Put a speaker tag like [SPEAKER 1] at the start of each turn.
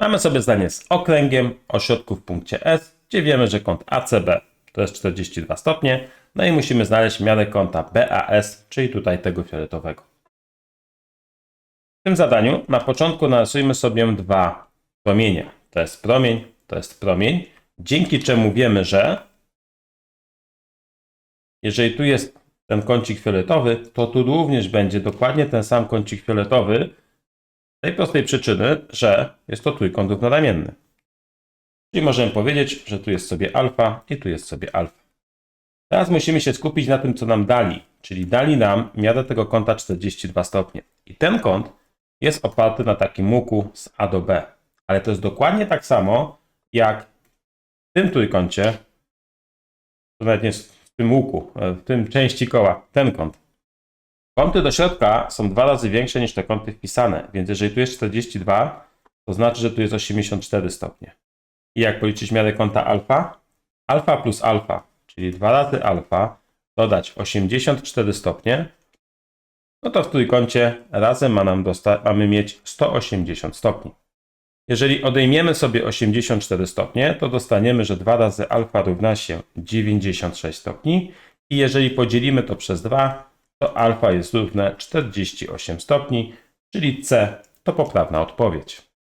[SPEAKER 1] Mamy sobie zdanie z okręgiem o środku w punkcie S, gdzie wiemy, że kąt ACB to jest 42 stopnie, no i musimy znaleźć miarę kąta BAS, czyli tutaj tego fioletowego. W tym zadaniu na początku narysujmy sobie dwa promienie. To jest promień, to jest promień, dzięki czemu wiemy, że jeżeli tu jest ten kącik fioletowy, to tu również będzie dokładnie ten sam kącik fioletowy, z tej prostej przyczyny, że jest to trójkąt równoramienny. Czyli możemy powiedzieć, że tu jest sobie alfa i tu jest sobie alfa. Teraz musimy się skupić na tym, co nam dali, czyli dali nam miarę tego kąta 42 stopnie. I ten kąt jest oparty na takim łuku z A do B. Ale to jest dokładnie tak samo, jak w tym trójkącie, to nawet nie w tym łuku, e, w tym części koła, ten kąt. Kąty do środka są dwa razy większe niż te kąty wpisane, więc jeżeli tu jest 42, to znaczy, że tu jest 84 stopnie. I jak policzyć miarę kąta alfa? Alfa plus alfa, czyli 2 razy alfa, dodać 84 stopnie, no to w trójkącie razem ma nam mamy mieć 180 stopni. Jeżeli odejmiemy sobie 84 stopnie, to dostaniemy, że 2 razy alfa równa się 96 stopni i jeżeli podzielimy to przez 2, to alfa jest równe 48 stopni, czyli C to poprawna odpowiedź.